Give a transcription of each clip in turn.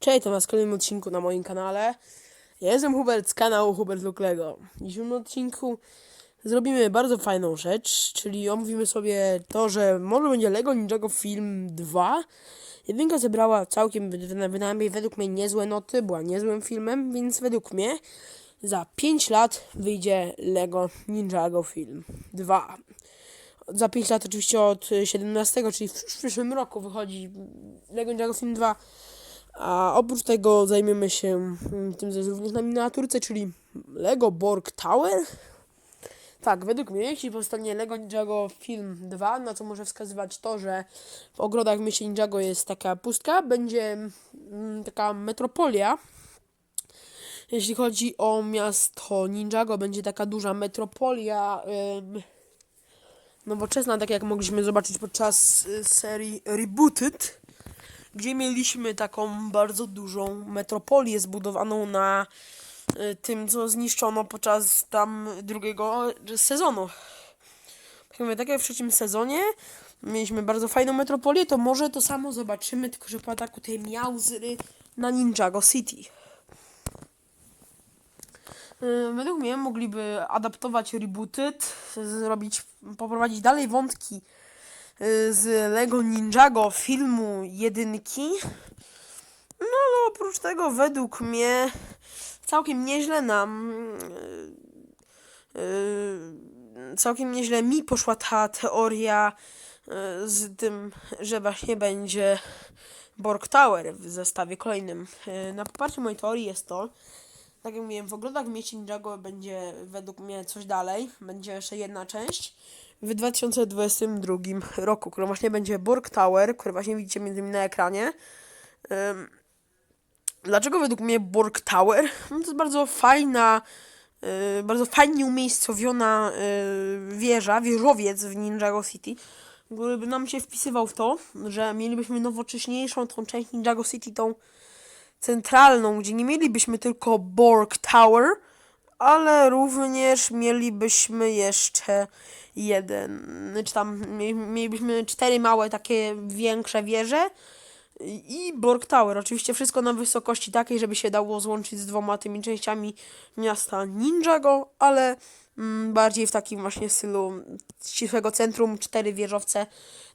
Cześć, to na kolejnym odcinku na moim kanale. Ja jestem Hubert z kanału Hubert Luklego. W dzisiejszym odcinku zrobimy bardzo fajną rzecz, czyli omówimy sobie to, że może będzie Lego Ninjago Film 2. Jedynka zebrała całkiem, wynajmniej według mnie niezłe noty, była niezłym filmem, więc według mnie za 5 lat wyjdzie Lego Ninjago Film 2. Za 5 lat oczywiście od 17, czyli w przyszłym roku wychodzi Lego Ninjago Film 2. A oprócz tego zajmiemy się mm, tym, co jest również na miniaturce, czyli Lego Borg Tower. Tak, według mnie, jeśli powstanie Lego Ninjago Film 2, na co może wskazywać to, że w ogrodach myśli Ninjago jest taka pustka, będzie mm, taka metropolia. Jeśli chodzi o miasto Ninjago, będzie taka duża metropolia ym, nowoczesna, tak jak mogliśmy zobaczyć podczas y, serii Rebooted gdzie mieliśmy taką bardzo dużą metropolię zbudowaną na y, tym, co zniszczono podczas tam drugiego sezonu. Tak tak jak w trzecim sezonie mieliśmy bardzo fajną metropolię, to może to samo zobaczymy, tylko że po ataku tej Miałzy na Ninjago City. Y, Według mnie mogliby adaptować Rebooted, zrobić, poprowadzić dalej wątki z Lego Ninjago filmu jedynki. No ale oprócz tego według mnie całkiem nieźle nam y, y, całkiem nieźle mi poszła ta teoria y, z tym, że właśnie będzie Borg Tower w zestawie kolejnym. Y, Na poparciu mojej teorii jest to, tak jak mówiłem, w ogrodach w mieście Ninjago będzie według mnie coś dalej. Będzie jeszcze jedna część w 2022 roku, która właśnie będzie Borg Tower, który właśnie widzicie między innymi na ekranie. Dlaczego według mnie Borg Tower? No to jest bardzo fajna, yy, bardzo fajnie umiejscowiona yy, wieża, wieżowiec w Ninjago City, który by nam się wpisywał w to, że mielibyśmy nowocześniejszą tą część Ninjago City, tą centralną, gdzie nie mielibyśmy tylko Borg Tower, ale również mielibyśmy jeszcze jeden, czy tam mie- mielibyśmy cztery małe takie większe wieże i Borg Tower. Oczywiście wszystko na wysokości takiej, żeby się dało złączyć z dwoma tymi częściami miasta Ninjago, ale mm, bardziej w takim właśnie stylu ścisłego centrum, cztery wieżowce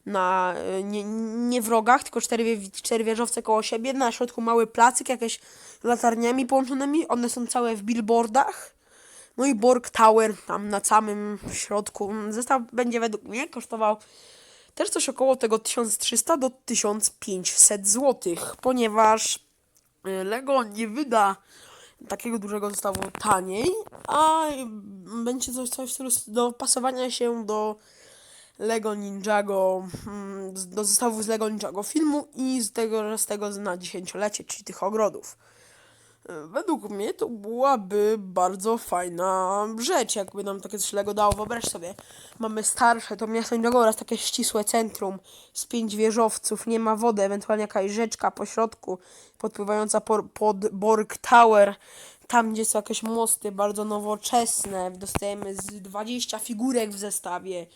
na, y, nie, nie w rogach, tylko cztery, cztery wieżowce koło siebie, na środku mały placyk, jakieś latarniami połączonymi, one są całe w billboardach. No i Borg Tower tam na samym środku. Zestaw będzie według mnie kosztował też coś około tego 1300 do 1500 zł, ponieważ y, Lego nie wyda takiego dużego zestawu taniej, a będzie coś, coś w stylu dopasowania się do Lego Ninjago, mm, do zestawu z Lego Ninjago filmu i z tego, z tego na dziesięciolecie, czyli tych ogrodów. Według mnie to byłaby bardzo fajna rzecz, jakby nam takie coś Lego dało. Wyobraź sobie, mamy starsze to miasto Ninjago oraz takie ścisłe centrum z pięć wieżowców, nie ma wody, ewentualnie jakaś rzeczka po środku podpływająca por, pod Borg Tower. Tam, gdzie są jakieś mosty bardzo nowoczesne, dostajemy z 20 figurek w zestawie,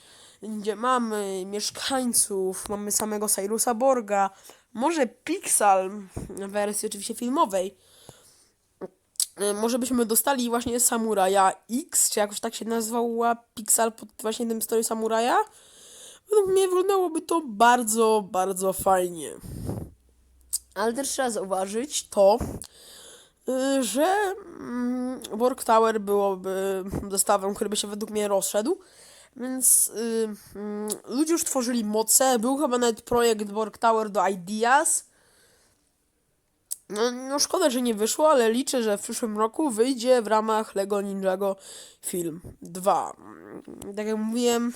gdzie mamy mieszkańców, mamy samego Cyrusa Borga, może Pixel w wersji oczywiście filmowej. Y, może byśmy dostali właśnie Samuraja X, czy jakoś tak się nazwała Pixel pod właśnie tym story Samuraja. Według mnie wyglądałoby to bardzo, bardzo fajnie. Ale też trzeba zauważyć to, y, że mm, Work Tower byłoby zestawem, który by się według mnie rozszedł. Więc y, mm, ludzie już tworzyli moce. Był chyba nawet projekt Work Tower do Ideas. No, no szkoda, że nie wyszło, ale liczę, że w przyszłym roku wyjdzie w ramach Lego Ninjago Film 2. Mm, Tak jak mówiłem,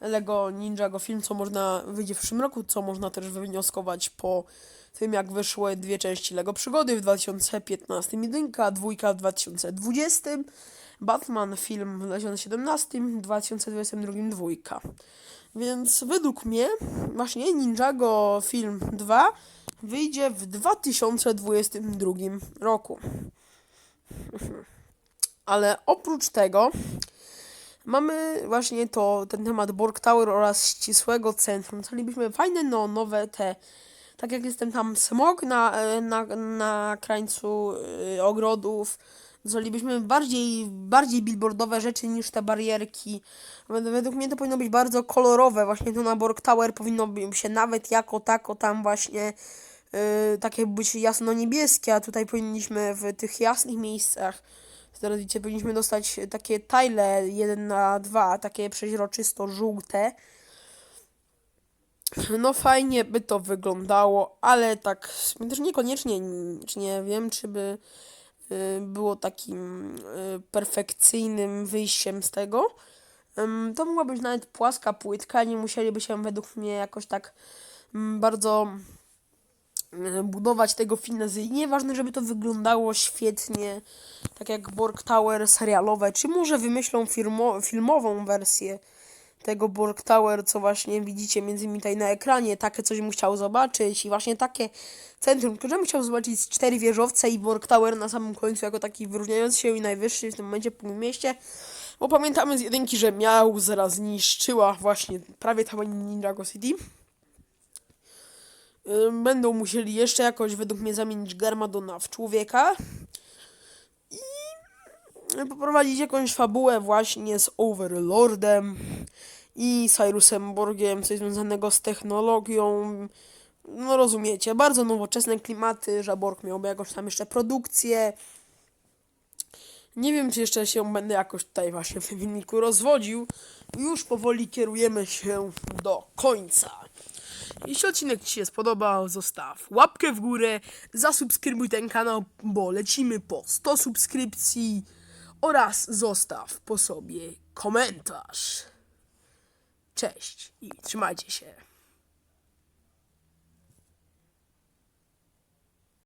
Lego Ninjago Film, co można wyjdzie w przyszłym roku, co można też wywnioskować po tym, jak wyszły dwie części Lego Przygody w 2015 jedynka, dwójka w 2020, Batman film w 2017, w 2022 dwójka. Więc według mnie właśnie Ninjago Film 2 wyjdzie w 2022 roku. Ale oprócz tego mamy właśnie to, ten temat Borg Tower oraz ścisłego centrum. Chcielibyśmy fajne neonowe te tak jak jestem tam smog na, e, na, na krańcu e, ogrodów, zrobilibyśmy bardziej, bardziej billboardowe rzeczy niż te barierki. Wed- Według mnie to powinno być bardzo kolorowe. Właśnie to na Borg Tower powinno się nawet jako tako tam właśnie yy, takie być jasno-niebieskie, a tutaj powinniśmy w tych jasnych miejscach, teraz widzicie, powinniśmy dostać takie tile 1 na 2, takie przeźroczysto-żółte. No fajnie by to wyglądało, ale tak też niekoniecznie, nie wiem, czy by było takim y, perfekcyjnym wyjściem z tego. To mogła być nawet płaska płytka, nie musieliby się według mnie jakoś tak bardzo y, budować tego finezyjnie. Ważne, żeby to wyglądało świetnie, tak jak Borg Tower serialowe, czy może wymyślą filmo- filmową wersję tego Borg Tower, co właśnie widzicie między innymi tutaj na ekranie. Takie coś bym chciał zobaczyć i właśnie takie centrum, które bym chciał zobaczyć cztery wieżowce i Borg Tower na samym końcu jako taki wyróżniający się i najwyższy w tym momencie w mieście. Bo pamiętamy z jedynki, że miał zaraz zniszczyła właśnie prawie całe Ninjago City. Będą musieli jeszcze jakoś według mnie zamienić Garmadona w człowieka poprowadzić jakąś fabułę właśnie z Overlordem i Cyrusem Borgiem, coś związanego z technologią. No rozumiecie, bardzo nowoczesne klimaty, że Borg miałby jakąś tam jeszcze produkcję. Nie wiem, czy jeszcze się będę jakoś tutaj właśnie w tym filmiku rozwodził. Już powoli kierujemy się do końca. Jeśli odcinek Ci się spodobał, zostaw łapkę w górę, zasubskrybuj ten kanał, bo lecimy po 100 subskrypcji oraz zostaw po sobie komentarz. Cześć i trzymajcie się.